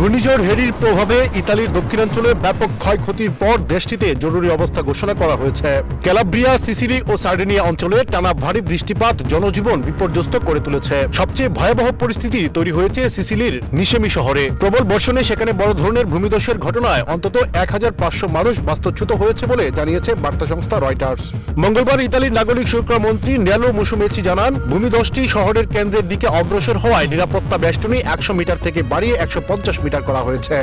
ঘূর্ণিঝড় হেরির প্রভাবে ইতালির দক্ষিণাঞ্চলে ব্যাপক ক্ষয়ক্ষতির পর দেশটিতে জরুরি অবস্থা ঘোষণা করা হয়েছে। ক্যালাব্রিয়া, সিসিলি ও সার্ডেনিয়া অঞ্চলে টানা ভারী বৃষ্টিপাত জনজীবন বিপর্যস্ত করে তুলেছে। সবচেয়ে ভয়াবহ পরিস্থিতি তৈরি হয়েছে সিসিলির নিশেমি শহরে। প্রবল বর্ষণে সেখানে বড় ধরনের ভূমিধসের ঘটনায় অন্তত এক হাজার পাঁচশো মানুষ বাস্তুচ্যুত হয়েছে বলে জানিয়েছে বার্তা সংস্থা রয়টার্স। মঙ্গলবার ইতালির নাগরিক সুরক্ষা মন্ত্রী নেলো মুসুমেচি জানান, ভূমিধসটি শহরের কেন্দ্রের দিকে অগ্রসর হওয়ায় নিরাপত্তা বেষ্টনী একশো মিটার থেকে বাড়িয়ে একশো পঞ্চাশ মিটার করা হয়েছে।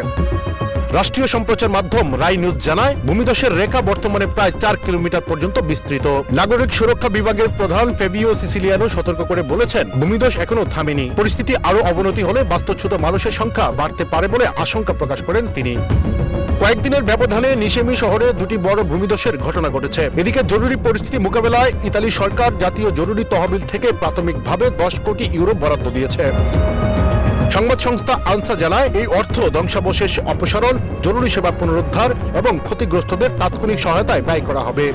রাষ্ট্রীয় সম্প্রচার মাধ্যম রাই নিউজ জানায়, ভূমিধসের রেখা বর্তমানে প্রায় চার কিলোমিটার পর্যন্ত বিস্তৃত। নাগরিক সুরক্ষা বিভাগের প্রধান ফেবিও সিসিলিয়ানো সতর্ক করে বলেছেন, ভূমিধস এখনও থামেনি। পরিস্থিতি আরও অবনতি হলে বাস্তুচ্যুত মানুষের সংখ্যা বাড়তে পারে বলে আশঙ্কা প্রকাশ করেন তিনি। কয়েকদিনের ব্যবধানে নিশেমি শহরে দুটি বড় ভূমিধসের ঘটনা ঘটেছে। এদিকে জরুরি পরিস্থিতি মোকাবেলায় ইতালি সরকার জাতীয় জরুরি তহবিল থেকে প্রাথমিকভাবে দশ কোটি ইউরো বরাদ্দ দিয়েছে। সংবাদ সংস্থা আনসা জানায়, এই অর্থ ধ্বংসাবশেষ, অপসারণ, জরুরি সেবা পুনরুদ্ধার এবং ক্ষতিগ্রস্তদের তাৎক্ষণিক সহায়তায় ব্যয় করা হবে।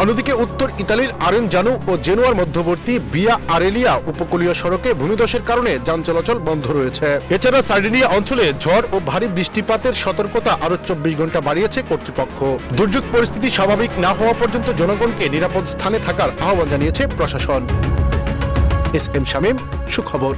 অন্যদিকে উত্তর ইতালির আরেন জানু ও জেনুয়ার মধ্যবর্তী বিয়া আরেলিয়া উপকূলীয় সড়কে ভূমিধসের কারণে যান চলাচল বন্ধ রয়েছে। এছাড়া সার্ডিনিয়া অঞ্চলে ঝড় ও ভারী বৃষ্টিপাতের সতর্কতা আরও চব্বিশ ঘণ্টা বাড়িয়েছে কর্তৃপক্ষ। দুর্যোগ পরিস্থিতি স্বাভাবিক না হওয়া পর্যন্ত জনগণকে নিরাপদ স্থানে থাকার আহ্বান জানিয়েছে প্রশাসন। এস এম শামীম, সুখবর।